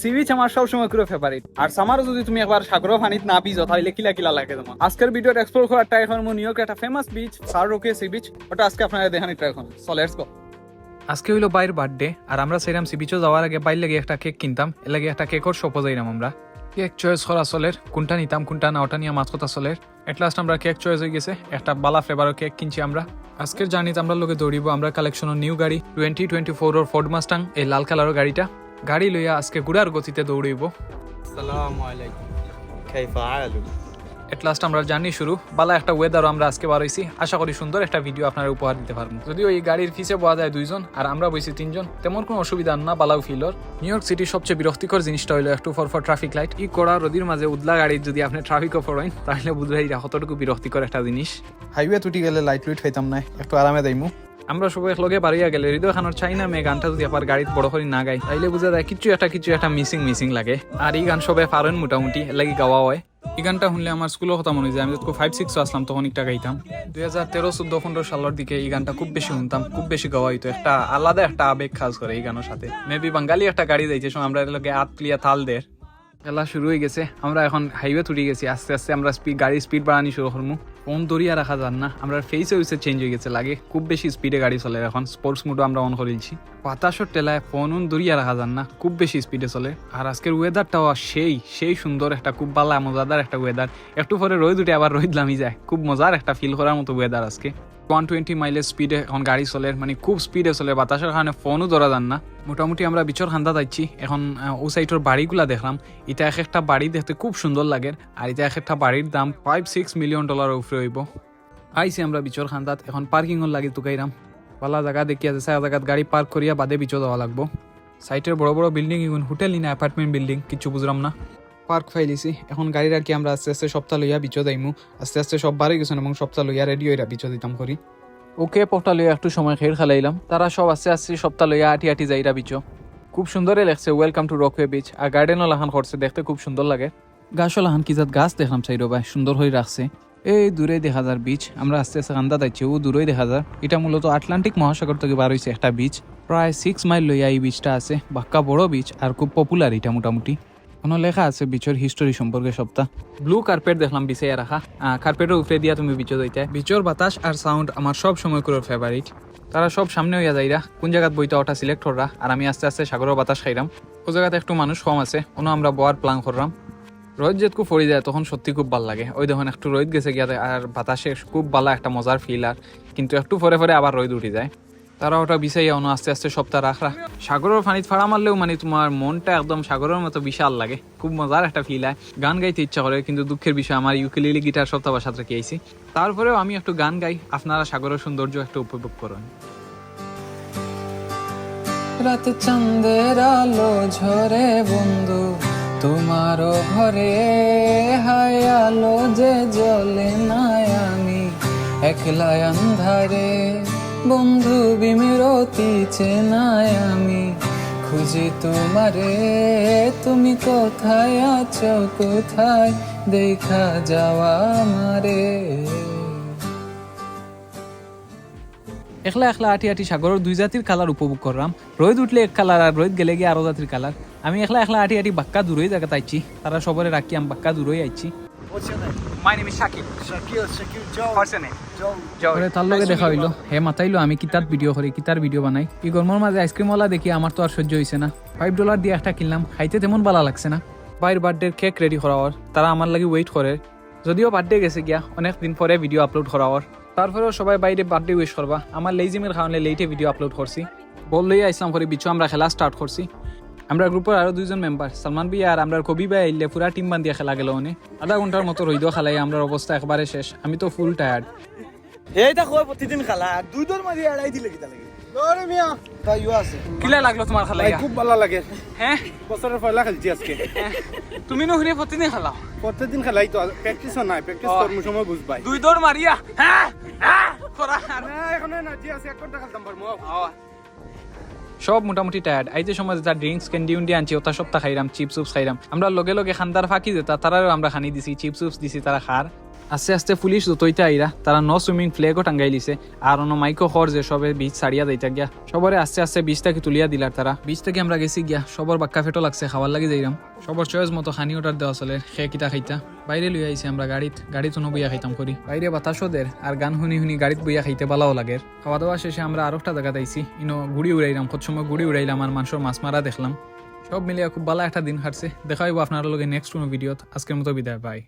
Sea beach আমার সবসময় করে ফেভারিট আর সামারও যদি তুমি একবার সাগর পানিত না বিজো তাহলে কিলা কিলা লাগে তোমার আজকের ভিডিওটা এক্সপ্লোর করার ট্রাই এখন নিউ ইয়র্কের একটা ফেমাস বিচ সার রোকে সি বিচ ওটা আজকে আপনারা দেখানি ট্রাই এখন সো লেটস গো আজকে হইল বাইরের বার্থডে আর আমরা সেরাম সি যাওয়ার আগে বাইর লাগে একটা কেক কিনতাম। এর লাগে একটা কেকর শপও যাইলাম আমরা। কেক চয়েস করা চলের কোনটা নিতাম, কোনটা না, ওটা নিয়ে মাছ কথা চলের এট লাস্ট আমরা কেক চয়েস হয়ে গেছে, একটা বালা ফ্লেভারও কেক কিনছি আমরা। আজকের জার্নিতে আমরা লোকে দৌড়িব, আমরা কালেকশনের নিউ গাড়ি twenty twenty four or Ford Mustang এই লাল কালারের গাড়িটা। গাড়ি লইয়া আজকে গুড়ার গতিতে দৌড়ইব এট লাস্ট আমরা জানি শুরু। বালা একটা ওয়েদারও আমরা আজকে বার আশা করি সুন্দর একটা ভিডিও আপনারা উপহার দিতে পারব। যদিও ওই গাড়ির ফিসে পাওয়া যায় দুইজন আর আমরা বইছি তিনজন তেমন কোনো অসুবিধা না বালাও ফিলর নিউ ইয়র্ক সিটির সবচেয়ে বিরক্তিকর জিনিসটা হলো একটু ফর ফর ট্রাফিক লাইট ই করা রোদির মাঝে উদলা গাড়ির যদি আপনি ট্রাফিক ট্রাফিকও ফরেন তাহলে বুঝলাই কতটুকু বিরক্তিকর একটা জিনিস। হাইওয়ে তুটি গেলে লাইট লুইট হইতাম না একটু আরামে দেইমু আমরা সবাই একলগে বাড়িয়া গেলে হৃদয় খানোর চাই না মেয়ে গানটা যদি আবার গাড়িতে বড় করে না গাই তাইলে বুঝা যায় কিছু একটা কিছু একটা মিসিং মিসিং লাগে। আর এই গান সবাই পারেন মোটামুটি লাগি গাওয়া হয়। এই গানটা শুনলে আমার স্কুলের কথা মনে যায়। আমি যখন ফাইভ সিক্স আসলাম তখন একটা গাইতাম। দুই হাজার তেরো চোদ্দ পনেরো সালের দিকে এই গানটা খুব বেশি শুনতাম, খুব বেশি গাওয়া হইতো একটা আলাদা একটা আবেগ খাস করে এই গানের সাথে। মেবি বাঙালি একটা গাড়ি যাইছে সময় আমরা লগে আত প্লিয়া তাল দের খেলা শুরু হয়ে গেছে, আমরা এখন হাইওয়ে তুলি গেছি। আস্তে আস্তে আমরা স্পিড গাড়ির স্পিড বাড়ানি শুরু করব ফোন ধরিয়া রাখা যান না। আমরা ফেসে হয়েছে চেঞ্জ হয়ে গেছে, লাগে খুব বেশি স্পিডে গাড়ি চলে এখন। স্পোর্টস মুডও আমরা অন করেছি বাতাসর টেলায় ফোন উন ধরিয়া রাখা যান না, খুব বেশি স্পিডে চলে। আর আজকের ওয়েদারটাও সেই সেই সুন্দর একটা, খুব ভালো মজাদার একটা ওয়েদার একটু পরে রোদ উঠে আবার রোদ লামি যায়। খুব মজার একটা ফিল করার মতো ওয়েদার আজকে। ওয়ান টোয়েন্টি মাইলের স্পিডে এখন গাড়ি চলে মানে খুব স্পিডে চলে। বাতাসের কারণে ফোনও ধরা যান না। মোটামুটি আমরা বিচর খান্দা যাচ্ছি এখন ও সাইডের বাড়িগুলা দেখলাম। এটা এক একটা বাড়ি দেখতে খুব সুন্দর লাগে। আর এটা এক একটা বাড়ির দাম ফাইভ সিক্স মিলিয়ন ডলার উপরে হইব। আইছি আমরা বিচর খান্দাত। এখন পার্কিংয়ের লাগি তুকাইরাম পালা জায়গা দেখি আছে সারা জায়গাত গাড়ি পার্ক করিয়া বাদে বিচো যাওয়া লাগবো। সাইটের বড় বড় বিল্ডিং ইগুন হোটেল না অ্যাপার্টমেন্ট বিল্ডিং কিছু বুঝলাম না। পার্ক ফাইলিছি। এখন গাড়ির আর কি আমরা আস্তে আস্তে সপ্তাহ লইয়া বিচো যাইমু আস্তে আস্তে সব বাড়ি গেছেন এবং সপ্তাহ লইয়া রেডি হইরা বিচো দিতাম করি ওকে পটা লইয়া একটু সময় খেয়ে খেলাইলাম। তারা সব আস্তে আস্তে সপ্তাহ লইয়া আটি আটি যাইরা বিচো খুব সুন্দরই লাগছে ওয়েলকাম টু রকওয়ে বিচ আর গার্ডেনও লাহান করছে দেখতে খুব সুন্দর লাগে। গাছও লাহান কি জাত গাছ দেখলাম চাইরো ভাই সুন্দর হয়ে রাখছে এই দূরে দেখা যার বিচ আমরা আস্তে আস্তে কান্দা যাচ্ছি ও দূরেই দেখা যার এটা মূলত আটলান্টিক মহাসাগর থেকে বার হয়েছে একটা বিচ প্রায় সিক্স মাইল লইয়া এই বিচটা আছে বাক্কা বড় বিচ আর খুব পপুলার এটা মোটামুটি। কোনো লেখা আছে বিচের হিস্টোরি সম্পর্কে সপ্তাহ। ব্লু কার্পেট দেখলাম বিছাইয়া রাখা। কার্পেটের উপরে দিয়া তুমি বিচো যাইতে বিচর বাতাস আর সাউন্ড আমার সব সময় করে ফেভারিট তারা সব সামনে হইয়া যাইরা, কোন জায়গাত বইটা ওটা সিলেক্ট হররা আর আমি আস্তে আস্তে সাগরের বাতাস খাইরাম। ও জায়গাতে একটু মানুষ কম আছে কোনো আমরা বোয়ার প্ল্যান করলাম রোদ যেটুকু পড়ে যায়, তখন সত্যি খুব ভালো লাগে। ওই দেখুন, একটু রোদ গেছে গিয়াতে, আর বাতাসে খুব ভালো একটা মজার ফিল আর। কিন্তু একটু পরে পরে আবার রোদ উঠে যায়। তারা ওটা বিছাইয়া অন্য আস্তে আস্তে সপ্তাহ রাখরা সাগরের পানিত ফাড়া মারলেও মানে তোমার মনটা একদম সাগরের মতো বিশাল লাগে। খুব মজার একটা ফিল হয়। গান গাইতে ইচ্ছা করে, কিন্তু দুঃখের বিষয়, আমার ইউকেলিলি গিটার সপ্তাহ বাসাত রেখে আইছি। তারপরেও আমি একটু গান গাই। আপনারা সাগরের সৌন্দর্য একটু উপভোগ করুন। রাত চন্দের আলো ঝরে বন্ধু, তোমারও ঘরে হায় আলো যে জ্বলে না আমি একলা আন্ধারে বন্ধু বিমিরতি চেনায় আমি। খুঁজি তোমারে, তুমি কোথায় আছো, কোথায়? দেখা যাওয়া আমারে। একলা একলা আটি আটি সাগরের দুই জাতির কালার উপভোগ করলাম রোদ উঠলে এক কালার আর রোদ গেলে গিয়ে আরও জাতির কালার আমি একলা একলা আটি আটি বাক্কা দূরই জায়গাতে আইছি। তারা সবরে রাখি আমি বাক্কা দূরই আইছি? My name is Shakib Shakir, Shakir Joe. What's your name? Joe. পরে তার লগে দেখা হইল। হে মাতাইলো আমি কিতার ভিডিও করি কিতার ভিডিও বানাই। এই গরমের মাঝে আইসক্রিমওয়ালা দেখি আমার তো আর সহ্য হইছে না। ফাইভ ডলার দিয়ে একটা কিনলাম খাইতে তেমন ভালো লাগছে না। বাইর বার্থডে কেক রেডি করাওয়ার তারা আমার লাগি ওয়েট করে। যদিও বার্থডে গেছে গিয়া অনেক দিন পরে ভিডিও আপলোড করাওয়ার। তারপরেও সবাই বাইরে বার্থডে উইশ করবা। আমার লেজিমের কারণে লেটে ভিডিও আপলোড করছি। বললেই আইসলাম করে বিচু আমরা খেলা স্টার্ট করছি। আমরা গ্রুপের আরও দুইজন মেম্বার সালমান ভাই আর আমরা কবি ভাই আইলে পুরা টিম বান্ধিয়া খেলা গেল অনে। আধা ঘণ্টার মতো রইদ খেলাই আমরা অবস্থা একবারে শেষ। আমি তো ফুল টায়ার্ড এইটা কয় প্রতিদিন খালা। দুই দর মাঝে এড়াই দিলে কিতা লাগে? দরে মিয়া। তাই ইউ আছে। কিলা লাগল তোমার খেলাই খুব ভালো লাগে। হ্যাঁ বছরের পয়লা খেলছি আজকে। তুমি নহরে প্রতিদিন খেলাও প্রত্যেকদিন খেলাই তো প্র্যাকটিস নাই। প্র্যাকটিস করব সময় বুঝবাই দুই দৌড় মারিয়া হ্যাঁ হ্যাঁ করা না এখন এনার্জি আছে এক ঘণ্টা খেলতাম পারব সব মোটামুটি টায়ার্ড আইতে সময় যেটা ড্রিঙ্কস ক্যান্ডি উন্ডি আনছি, ওটা সপ্তাহ খাইলাম চিপস উপস খাইরাম। আমরা লগে লগে খান্দার ফাঁকি যেতা তারাও আমরা খানি দিছি চিপস উপস দিছি, তারা খার। আস্তে আস্তে পুলিশ যতইতে আইরা তারা ন সুইমিং ফ্লেগও টাঙ্গাই লিছে আর অন্য মাইকো খর যে সবে বীজ ছাড়িয়া যাইতা গিয়া সবরে আস্তে আস্তে বীজটাকে তুলিয়া দিলার তারা বীজ থেকে আমরা গেছি গিয়া সবর বাক্কা ফেটো লাগছে খাবার লাগি যাইরাম সবর চয়েস মতো খানি অর্ডার দেওয়া চলে খে কিতা খাইতা বাইরে লই আইছি আমরা গাড়িত গাড়িত উনো বইয়া খাইতাম করি বাইরে বাতাসও দের আর গান শুনি শুনি গাড়িত বইয়া খাইতে ভালোও লাগে খাওয়া দাওয়া শেষে আমরা আরও একটা জায়গাতে আইছি ইনো গুড়ি উড়াইলাম কত সময় গুড়ি উড়াইলাম আর মানুষের মাছ মারা দেখলাম সব মিলিয়ে খুব ভালো একটা দিন কাটছে দেখা হইব আপনার লগে নেক্সট কোনো ভিডিওত আজকের মতো বিদায় বাই